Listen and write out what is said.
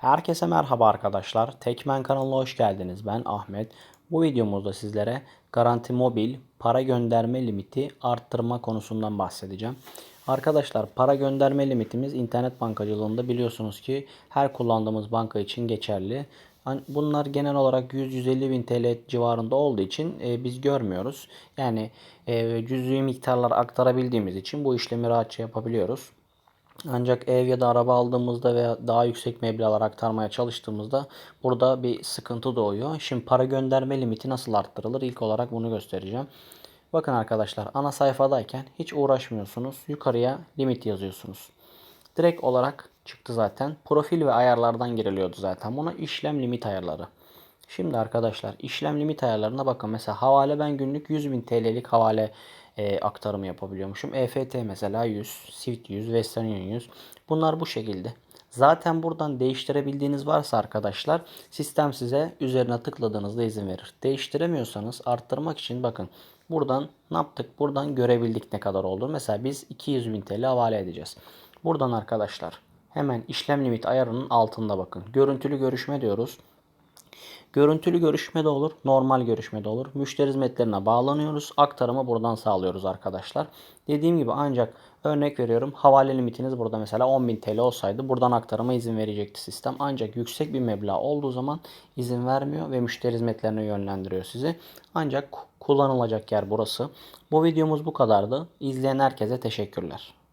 Herkese merhaba arkadaşlar. Tekmen kanalına hoş geldiniz. Ben Ahmet. Bu videomuzda sizlere Garanti Mobil para gönderme limiti arttırma konusundan bahsedeceğim. Arkadaşlar para gönderme limitimiz internet bankacılığında biliyorsunuz ki her kullandığımız banka için geçerli. An- Bunlar genel olarak 100-150 bin TL civarında olduğu için e, biz görmüyoruz. Yani e, cüzi miktarlar aktarabildiğimiz için bu işlemi rahatça yapabiliyoruz. Ancak ev ya da araba aldığımızda veya daha yüksek meblağlar aktarmaya çalıştığımızda burada bir sıkıntı doğuyor. Şimdi para gönderme limiti nasıl arttırılır? İlk olarak bunu göstereceğim. Bakın arkadaşlar ana sayfadayken hiç uğraşmıyorsunuz. Yukarıya limit yazıyorsunuz. Direkt olarak çıktı zaten. Profil ve ayarlardan giriliyordu zaten. Buna işlem limit ayarları. Şimdi arkadaşlar işlem limit ayarlarına bakın. Mesela havale ben günlük 100.000 TL'lik havale e, aktarımı yapabiliyormuşum. EFT mesela 100, Swift 100, Western Union 100. Bunlar bu şekilde. Zaten buradan değiştirebildiğiniz varsa arkadaşlar sistem size üzerine tıkladığınızda izin verir. Değiştiremiyorsanız arttırmak için bakın buradan ne yaptık? Buradan görebildik ne kadar oldu. Mesela biz 200.000 TL havale edeceğiz. Buradan arkadaşlar hemen işlem limit ayarının altında bakın. Görüntülü görüşme diyoruz. Görüntülü görüşme de olur, normal görüşme de olur. Müşteri hizmetlerine bağlanıyoruz. Aktarımı buradan sağlıyoruz arkadaşlar. Dediğim gibi ancak örnek veriyorum havale limitiniz burada mesela 10.000 TL olsaydı buradan aktarıma izin verecekti sistem. Ancak yüksek bir meblağ olduğu zaman izin vermiyor ve müşteri hizmetlerine yönlendiriyor sizi. Ancak kullanılacak yer burası. Bu videomuz bu kadardı. İzleyen herkese teşekkürler.